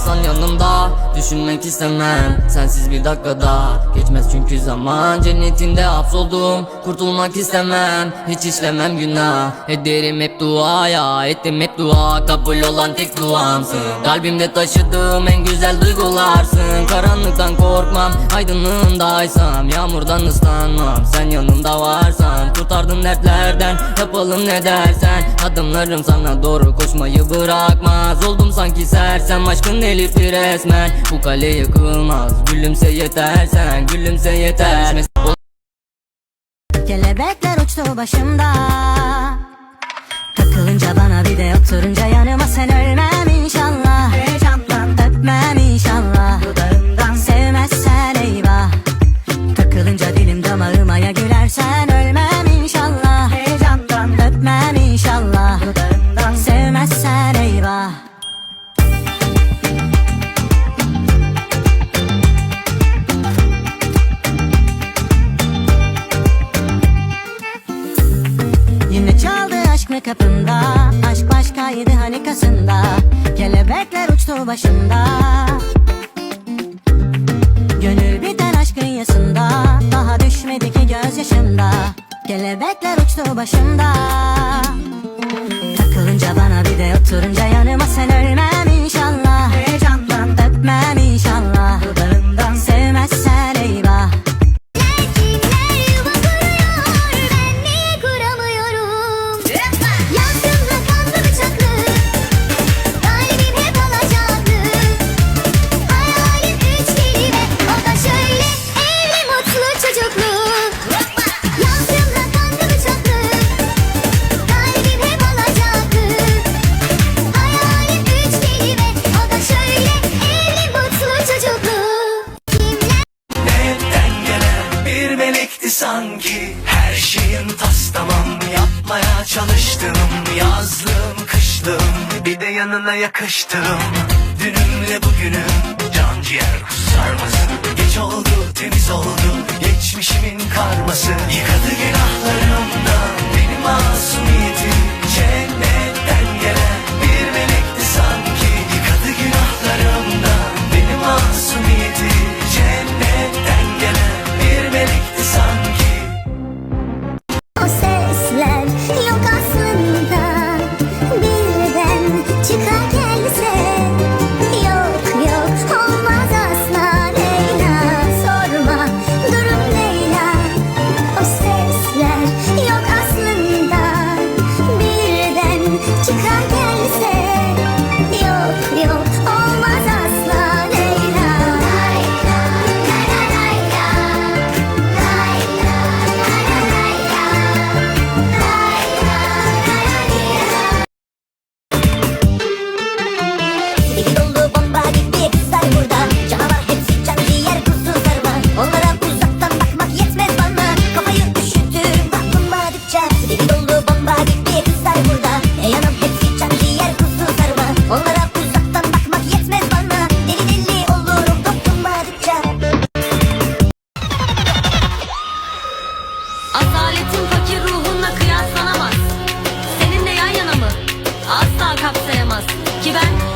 olmasan yanımda Düşünmek istemem. Sensiz bir dakikada Geçmez çünkü zaman cennetinde hapsoldum. Kurtulmak istemem hiç işlemem günah. Ederim hep duaya ettim hep dua. Kabul olan tek duamsın. Kalbimde taşıdığım en güzel duygularsın. Karanlıktan korkmam aydınlığındaysam Yağmurdan ıslanmam. Sen yanımda varsan Kurtardın dertlerden. Yapalım ne dersen. Adımlarım sana doğru koşmayı bırakmaz. Oldum sanki sersem aşkın elifi resmen. Bu kale yıkılmaz gülümse yeter sen Gülümse yeter. Kelebekler uçtu başımda. Takılınca bana bir de oturunca yanıma sen ölmem inşallah. Heyecandan öpmem inşallah. Dudağından sevmezsen eyvah. Takılınca dilim damağıma ya gülersen aşk mı kapında Aşk başkaydı hani kasında Kelebekler uçtu başımda Gönül biten aşkın yasında Daha düşmedi ki gözyaşımda Kelebekler uçtu başımda Takılınca bana bir de oturunca yanıma sen ölmem sanki Her şeyin tas tamam. Yapmaya çalıştım Yazlığım kışlığım. Bir de yanına yakıştım Dünümle bugünüm can ciğer sarması Geç oldu temiz oldu geçmişimin karması. Yıkadı Bán